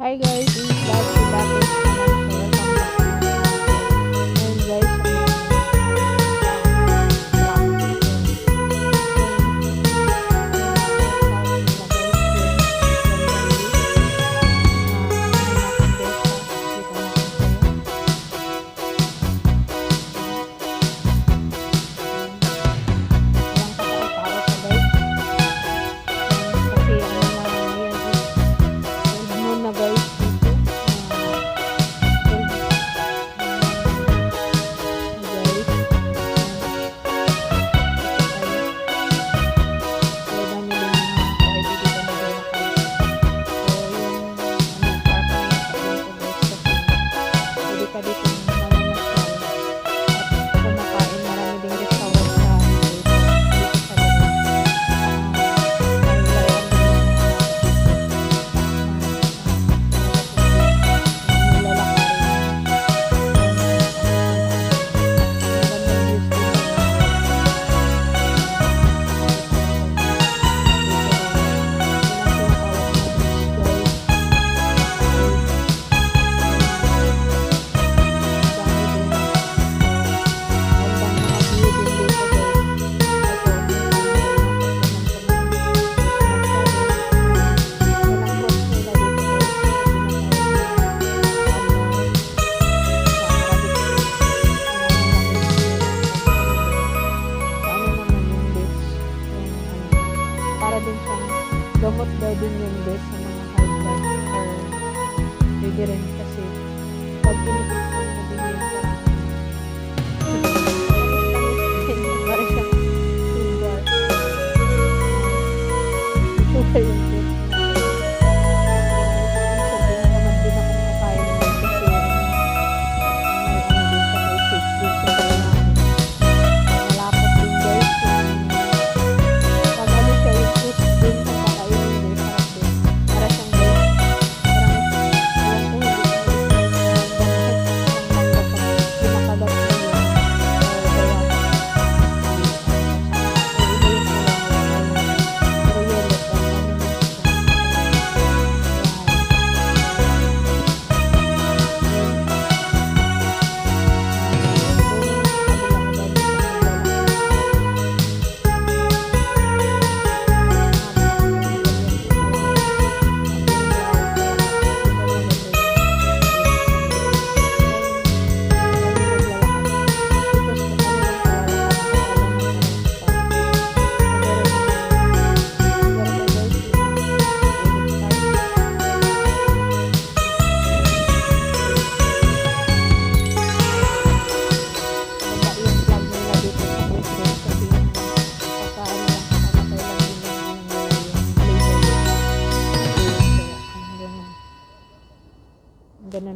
Hi guys, this is Lati Bakit para din siyang gamot daw din yung best sa mga high blood or pwede rin kasi pag pinipit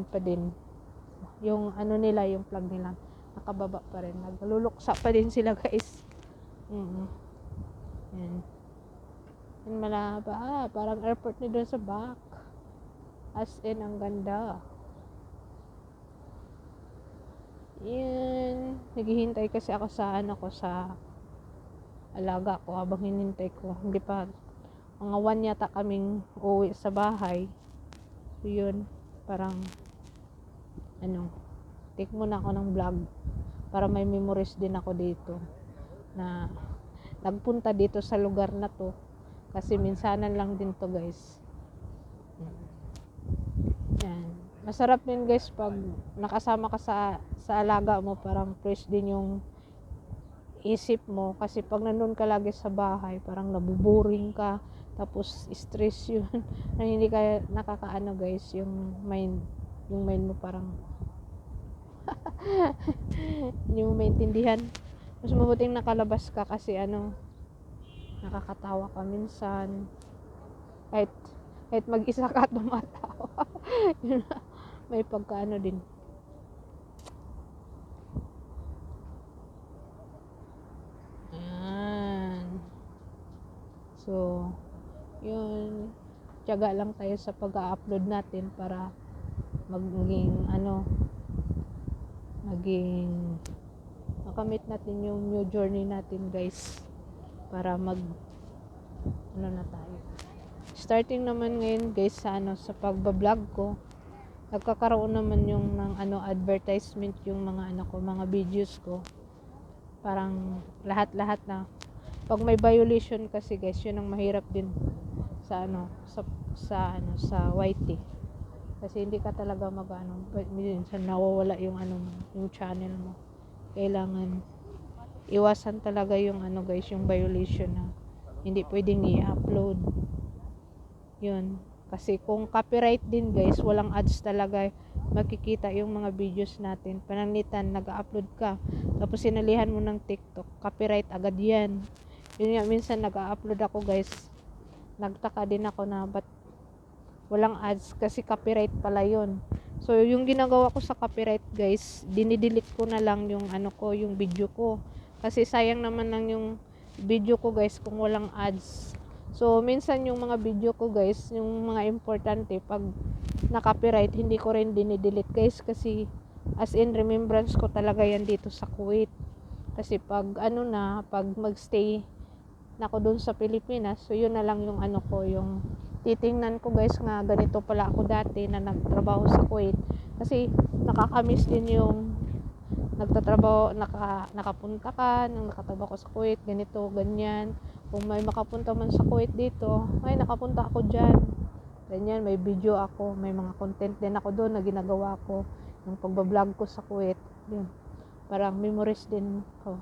Ganun pa din. Yung ano nila, yung plug nila, nakababa pa rin. Nagluluksa pa din sila guys. Mm Yan. Yan malaba. Ah, parang airport ni doon sa back. As in, ang ganda. Yan. Naghihintay kasi ako sa ano ko sa alaga ko habang hinintay ko. Hindi pa mga one yata kaming uwi sa bahay. So yun, parang ano, take muna ako ng vlog para may memories din ako dito na nagpunta dito sa lugar na to kasi minsanan lang din to guys. Yan. Masarap din guys pag nakasama ka sa sa alaga mo parang fresh din yung isip mo kasi pag nandun ka lagi sa bahay parang nabuboring ka tapos stress yun hindi ka nakakaano guys yung mind yung mind mo parang hindi mo maintindihan. Mas mabuting nakalabas ka kasi ano nakakatawa ka minsan. Kahit kahit mag-isa ka tumatawa. May pagkaano din. Ayan. So, yun. Tiyaga lang tayo sa pag-upload natin para maging ano maging makamit natin yung new journey natin guys para mag ano na tayo. Starting naman ngayon guys sa ano sa pagba-vlog ko nagkakaroon naman yung ng ano advertisement yung mga ano ko mga videos ko. Parang lahat-lahat na. Pag may violation kasi guys yun ang mahirap din sa ano sa sa ano sa YT kasi hindi ka talaga magano minsan nawawala yung ano yung channel mo. Kailangan iwasan talaga yung ano guys yung violation na hindi pwedeng i-upload. Yun. Kasi kung copyright din guys walang ads talaga makikita yung mga videos natin. Pananglitan nag-upload ka tapos sinalihan mo ng tiktok copyright agad yan. Yun nga minsan nag-upload ako guys. Nagtaka din ako na ba't walang ads kasi copyright pala yun. So yung ginagawa ko sa copyright guys dinidelete ko na lang yung ano ko yung video ko. Kasi sayang naman lang yung video ko guys kung walang ads. So minsan yung mga video ko guys yung mga importante pag na copyright hindi ko rin dinidelete guys kasi as in remembrance ko talaga yan dito sa Kuwait. Kasi pag ano na pag magstay na ako doon sa Pilipinas so yun na lang yung ano ko yung titingnan ko guys nga ganito pala ako dati na nagtrabaho sa Kuwait. Kasi nakakamiss din yung nagtatrabaho naka, nakapunta ka nang nakatrabaho ko sa Kuwait ganito ganyan. Kung may makapunta man sa Kuwait dito ay nakapunta ako dyan. Ganyan may video ako may mga content din ako doon na ginagawa ko yung pagbablog ko sa Kuwait. Yun. Parang memories din ko.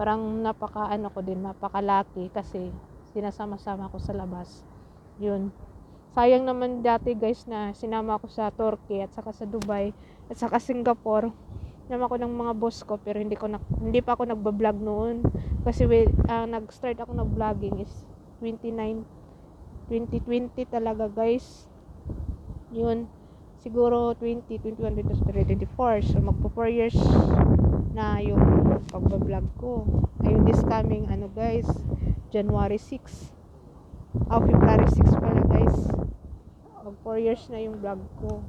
Parang napaka ano ko din napaka lucky kasi sinasama-sama ko sa labas yun. Sayang naman dati guys na sinama ko sa Turkey at saka sa Dubai at saka Singapore. Sinama ko ng mga boss ko pero hindi ko na, hindi pa ako nagba-vlog noon. Kasi ah, nag-start ako nag-vlogging is 29 2020 talaga guys. Yun. Siguro 20 21 22 24 so magpo 4 years na yung pagba-vlog ko. Ayun this coming ano guys January 6 oh February 6 pala guys. Mag 4 years na yung vlog ko.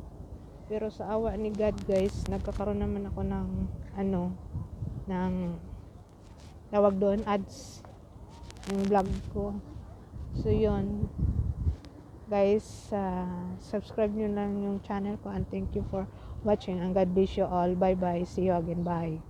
Pero sa awa ni God guys nagkakaroon naman ako ng ano ng tawag doon ads ng vlog ko. So yun. Guys uh, subscribe nyo lang yung channel ko and thank you for watching. And God bless you all. Bye bye see you again. Bye